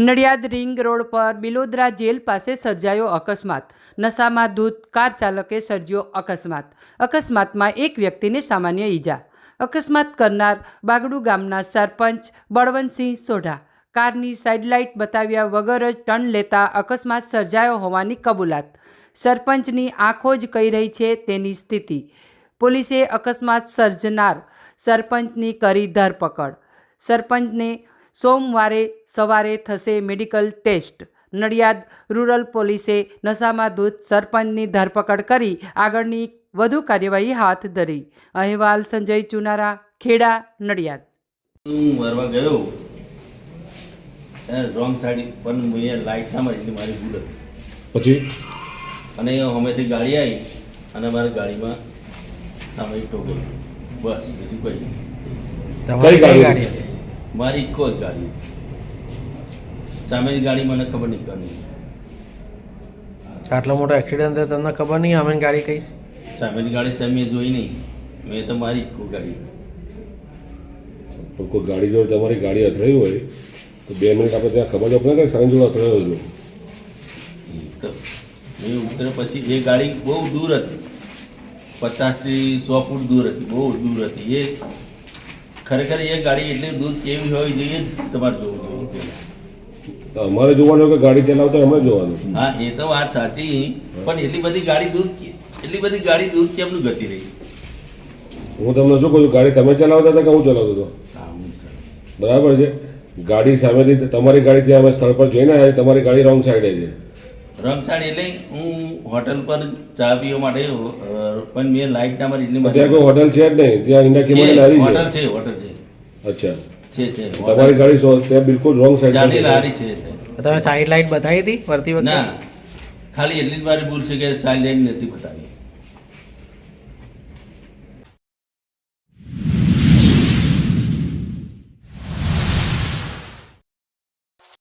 Nadiad ring road પર Bilodra jail પાસે સર્જાયો અકસ્માત. નશામાં ધૂત કાર ચાલકે સર્જ્યો અકસ્માત. અકસ્માતમાં એક વ્યક્તિને સામાન્ય ઈજા. અકસ્માત કરનાર બાગડુ ગામના સરપંચ બળવંતસિંહ સોઢા કારની સાઇડલાઇટ બતાવ્યા વગર જ ટર્ન લેતા અકસ્માત સર્જાયો હોવાની કબૂલાત. સરપંચની આંખો જ કહી રહી છે તેની સ્થિતિ. પોલીસે અકસ્માત સર્જનાર સરપંચની કરી ધરપકડ. સરપંચને સોમવારે સવારે થશે મેડિકલ ટેસ્ટ. નડિયાદ રૂરલ પોલીસે નશામાં ધૂત સરપંચની ધરપકડ કરી આગળની વધુ કાર્યવાહી હાથ ધરી. અહેવાલ સંજય ચુનારા ખેડા નડિયાદ. હું મારવા ગયો. રોંગ સાઈડ પણ મેં લાઈટ ના મારી મારી ભૂલ પછી? અને હમેથી ગાડી આવી અને મારી ગાડીમાં સામે ઠોકાઈ બસ બીજું કઈ તમારી ગાડી? મારી ઇકો જ ગાડી. સામેની ગાડી મને ખબર નહીં કરી આટલો મોટો એક્સિડન્ટ થયો તમને ખબર નહીં અમે ગાડી કઈ? સામેની ગાડી સામે જોઈ નહીં. મેં તો મારી ઇકો ગાડી. પણ કોઈ ગાડી જોડે તમારી ગાડી અથડાઈ હોય તો બે મિનિટ આપણે ત્યાં ખબર જ કે સાઈન જોડે અથડાયો હતો મેં ઉતરે પછી એ ગાડી બહુ દૂર હતી. પચાસથી સો ફૂટ દૂર હતી બહુ દૂર હતી. એ ખરેખર એ ગાડી એટલી દૂર કેવી હોય જોઈએ તમારે જોવું જોઈએ. તો અમારે જોવાનું કે ગાડી ચલાવતા અમે જોવાનું. હા એ તો વાત સાચી. પણ એટલી બધી ગાડી દૂર કે- એટલી બધી ગાડી દૂર કેમનું ગતિ રહી? હું તમને શું કહું ગાડી તમે ચલાવતા હતા કે હું ચલાવતો હતો? બરાબર છે. ગાડી સામેથી તમારી ગાડી ત્યાં અમે સ્થળ પર જઈને આવ્યા તમારી ગાડી રોંગ સાઈડે છે. રમસાડ એટલે હું હોટલ પર ચા પીવા માટે પણ મેં લાઈટ ના મારી એટલી ત્યાં કોઈ હોટલ છે જ નહીં. ત્યાં ઇન્ડિયા છે, લારી હોટલ છે હોટલ છે. અચ્છા. છે છે. તમારી ગાડી સો ત્યાં બિલકુલ રોંગ ચાની લારી છે તમે સાઈડ લાઈટ બતાવી હતી વળતી ના. ખાલી એટલી જ મારી ભૂલ છે કે સાઇલેન્ટ નથી બતાવી.